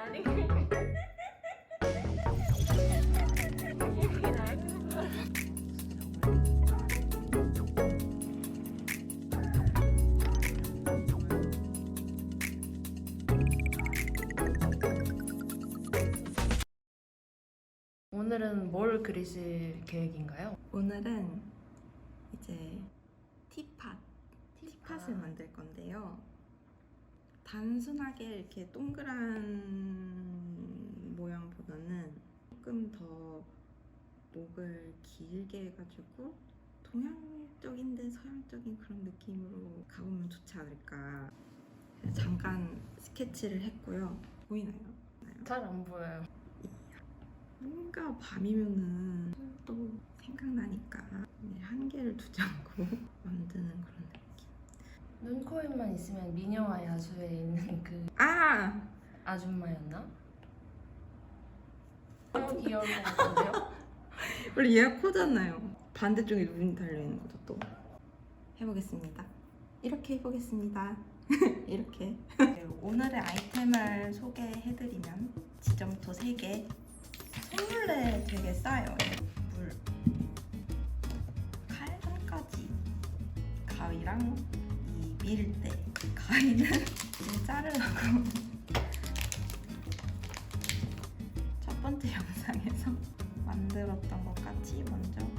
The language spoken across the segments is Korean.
아니 오늘은 뭘 그리실 계획인가요? 오늘은 이제 티팟, 티팟을 만들 건데요. 단순하게 이렇게 동그란 모양보다는 조금 더 목을 길게 해가지고 동양적인데 서양적인 그런 느낌으로 가보면 좋지 않을까. 잠깐 스케치를 했고요. 보이나요? 잘 안 보여요. 뭔가 밤이면은 또 생각나니까 네, 한계를 두지 않고 만드는 그런 느낌. 눈, 코, 입만 있으면 미녀와 야수에 있는 그 아! 아줌마였나? 너무 귀여운 것 같은데요? 원래 얘가 코잖아요. 반대쪽에 눈이 달려있는 거죠 또. 해보겠습니다. 이렇게 해보겠습니다. 이렇게. 네, 오늘의 아이템을 소개해드리면 지점토 3개. 선물에 되게 싸요. 물. 칼 한 가지. 가위랑 이 밀대. 가위는 이제 자르라고. 첫 번째 영상에서 만들었던 것 같이 먼저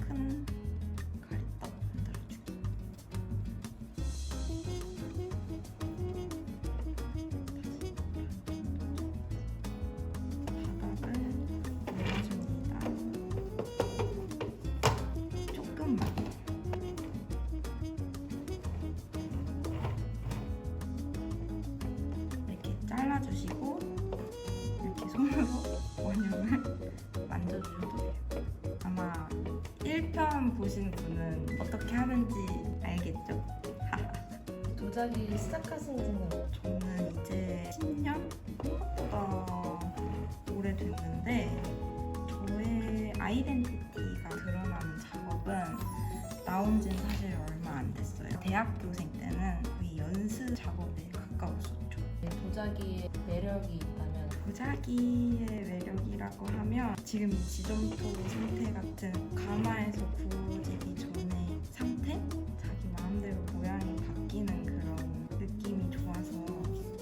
도자기 시작하신 지는 저는 이제 10년? 생각보다 오래됐는데 저의 아이덴티티가 드러나는 작업은 나온 지는 사실 얼마 안 됐어요. 대학교생 때는 거의 연습 작업에 가까웠었죠. 도자기의 매력이 도자기의 매력이라고 하면 지금 이 지점토 상태 같은 가마에서 구워지기 전에 상태? 자기 마음대로 모양이 바뀌는 그런 느낌이 좋아서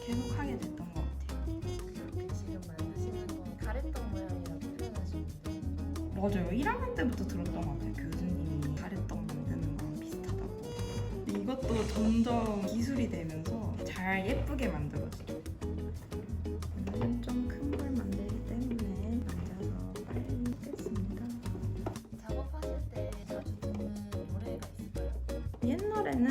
계속 하게 됐던 것 같아요. 그렇게 지금 만드시는 건 가래떡 모양이라고 표현하시는데 맞아요. 1학년 때부터 들었던 것 같아요. 교수님이 가래떡 만드는 거랑 비슷하다고. 이것도 점점 기술이 되면서 잘 예쁘게 만들어지죠.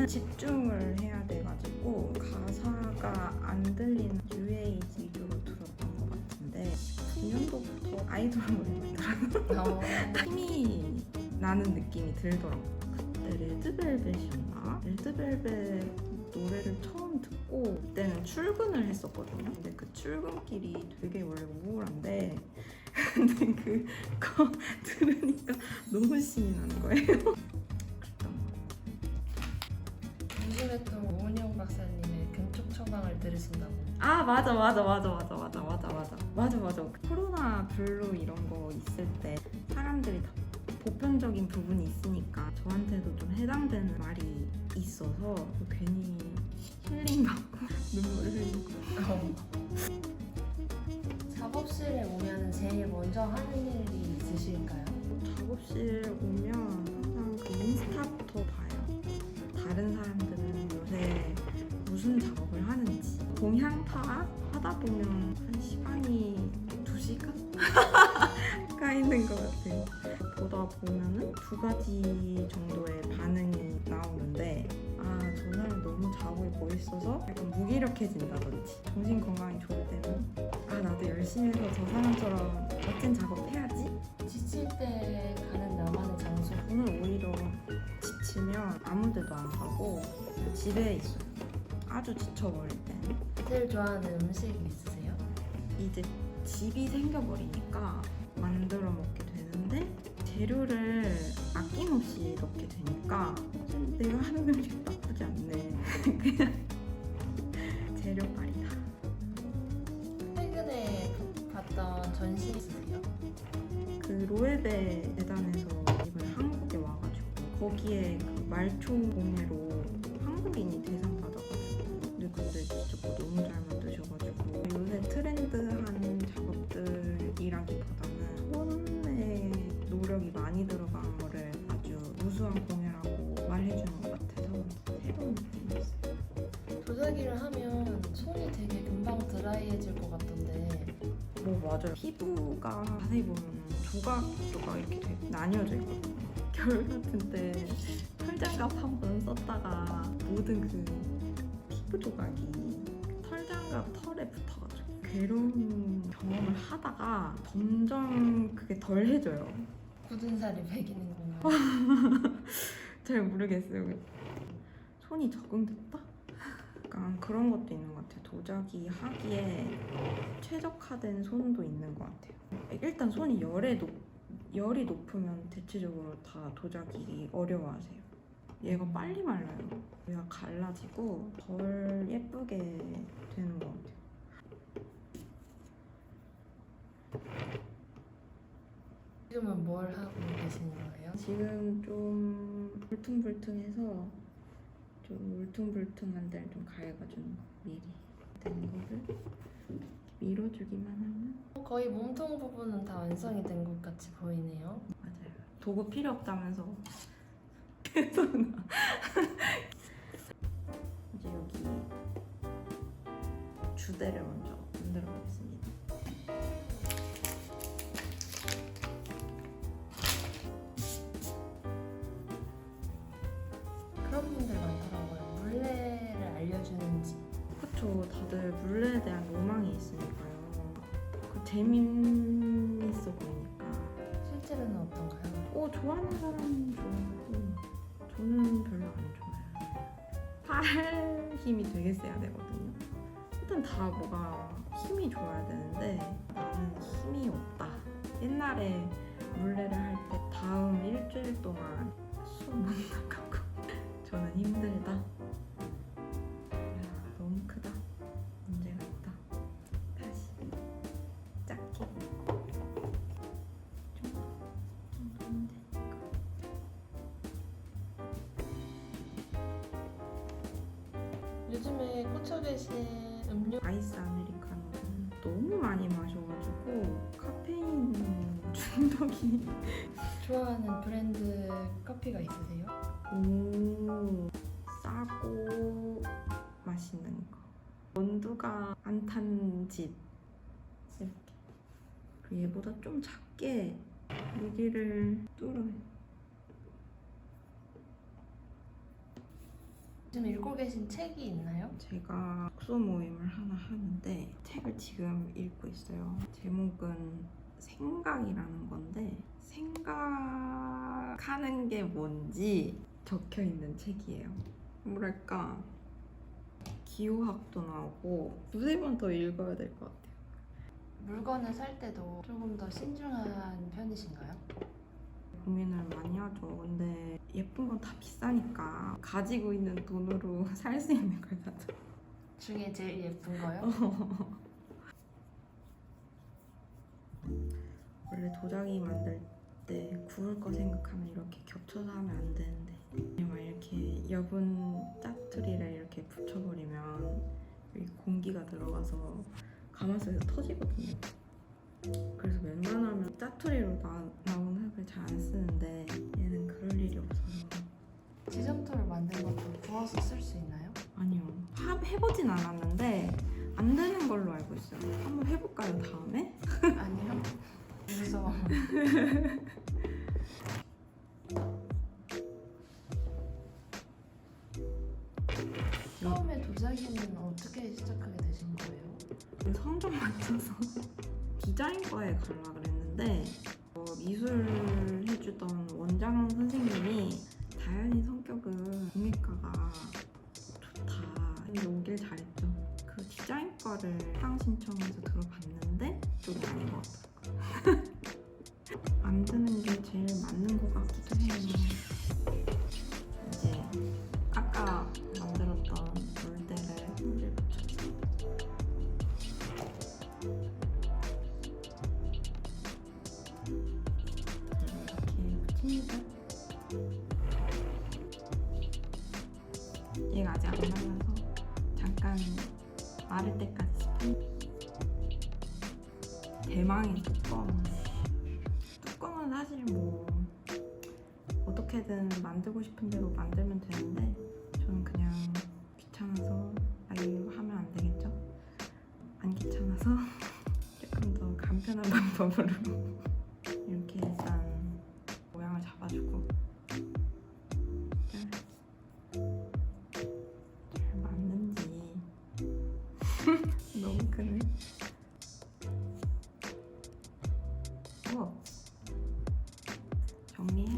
집중을 해야 돼가지고 가사가 안 들리는 UA 위주로 들었던 것 같은데 9년도부터 아이돌 노래 만들어서 어, 힘이 나는 느낌이 들더라고요. 그때 레드벨벳이었나? 레드벨벳 노래를 처음 듣고 그때는 출근을 했었거든요. 근데 그 출근길이 되게 원래 우울한데 근데 그거 들으니까 너무 신이 나는 거예요. 들으신다고 아 맞아 맞아 맞아 맞아 맞아 맞아 맞아 맞아 맞아 코로나 블루 이런 거 있을 때 사람들이 다 보편적인 부분이 있으니까 저한테도 좀 해당되는 말이 있어서 괜히 힐링 받고 눈물 흘리고 어. 작업실에 오면 제일 먼저 하는 일이 있으실까요? 작업실 오면 항상 그 인스타부터 봐요 다른 사람 하다 보면 한 시간이 두 시간? 가 있는 것 같아요. 보다 보면은 두 가지 정도의 반응이 나오는데 아 저 사람 너무 자국이 멋있어서 약간 무기력해진다든지 정신 건강이 좋을 때는 아 나도 열심히 해서 저 사람처럼 멋진 작업해야지. 지칠 때 가는 나만의 장소. 오늘 오히려 지치면 아무 데도 안 가고 집에 있어요. 아주 지쳐버릴 때는 제일 좋아하는 음식이 있으세요? 이제 집이 생겨버리니까 만들어 먹게 되는데 재료를 아낌없이 넣게 되니까 좀 내가 하는 음식 나쁘지 않네 그냥 재료빨이다 최근에 그 했던 전시 있으세요? 그 로에베 재단에서 이번에 한국에 와가지고 거기에 그 말초 공예로 노력이 많이 들어간 거를 아주 우수한 공예라고 말해주는 것 같아서 새로운 느낌이었어요. 도자기를 하면 손이 되게 금방 드라이해질 것 같던데 뭐 맞아요. 피부가 자세히 보면 조각 조각 이렇게 되게 나뉘어져 있거든요. 겨울 같은 때 털장갑 한 번 썼다가 모든 그 피부 조각이 털장갑 털에 붙어가지고 괴로운 경험을 하다가 점점 그게 덜해져요. 굳은 살이 배기는 건가요? 잘 모르겠어요. 손이 적응됐다? 약간 그런 것도 있는 것 같아요. 도자기 하기에 최적화된 손도 있는 것 같아요. 일단 손이 열에 높, 열이 높으면 대체적으로 다 도자기 어려워하세요. 얘가 빨리 말라요. 얘가 갈라지고 덜 예쁘게 되는 것 같아요. 지금은 뭘 하고 계시는 거예요? 지금 좀 울퉁불퉁해서 좀 울퉁불퉁한 데를 좀 가해가지고 미리 된 거를 밀어주기만 하면 거의 몸통 부분은 다 완성이 된 것 같이 보이네요. 맞아요. 도구 필요 없다면서 계속 나. 이제 여기 주대를 먼저 만들어 보겠습니다. 그런 분들 많더라고요. 물레를 알려주는지. 그쵸. 다들 물레에 대한 로망이 있으니까요. 그 재밌어 보이니까. 실제로는 어떤가요? 어 좋아하는 사람은 좋아하고 저는 별로 안 좋아해요. 팔 힘이 되게 세야 되거든요. 일단 다 뭐가 힘이 좋아야 되는데 나는 힘이 없다. 옛날에 물레를 할 때 다음 일주일 동안 숨못 나가고 저는 힘들다. 야, 너무 크다. 문제가 있다. 다시 작게 좀 정도면 되니까. 요즘에 꽂혀 계신 음료 아이스 아메리카노를 너무 많이 마셔가지고 카페인 중독이 좋아하는 브랜드 커피가 있으세요? 오 싸고 맛있는 거 원두가 안 탄 집 이렇게 그리고 얘보다 좀 작게 여기를 뚫어요 지금 읽고 계신 책이 있나요? 제가 독서 모임을 하나 하는데 책을 지금 읽고 있어요. 제목은 생각이라는 건데 생각하는 게 뭔지 적혀 있는 책이에요. 뭐랄까 기호학도 나오고 두세 번 더 읽어야 될 것 같아요. 물건을 살 때도 조금 더 신중한 편이신가요? 고민을 많이 하죠. 근데 예쁜 건 다 비싸니까 가지고 있는 돈으로 살 수 있는 걸 사죠. 중에 제일 예쁜 거요? 원래 도자기 만들 때 구울 거 생각하면 이렇게 겹쳐서 하면 안 되는데 그냥 막 이렇게 여분 짜투리를 이렇게 붙여버리면 여기 공기가 들어가서 가마솥에서 터지거든요. 그래서 웬만하면 짜투리로 나, 나온 흙을 잘 안 쓰는데 얘는 그럴 일이 없어서 지점토를 만든 것도 부어서 쓸 수 있나요? 아니요 하- 해보진 않았는데 안 되는 걸로 알고 있어요. 한번 해볼까요 다음에? 가려고 그랬는데 어, 미술 해주던 원장 선생님 어떻게든 만들고 싶은 대로 만들면 되는데 저는 그냥 귀찮아서 아 이거 하면 안 되겠죠? 안 귀찮아서 조금 더 간편한 방법으로 이렇게 일단 모양을 잡아주고 잘, 잘 맞는지 너무 크네. 어. 정리해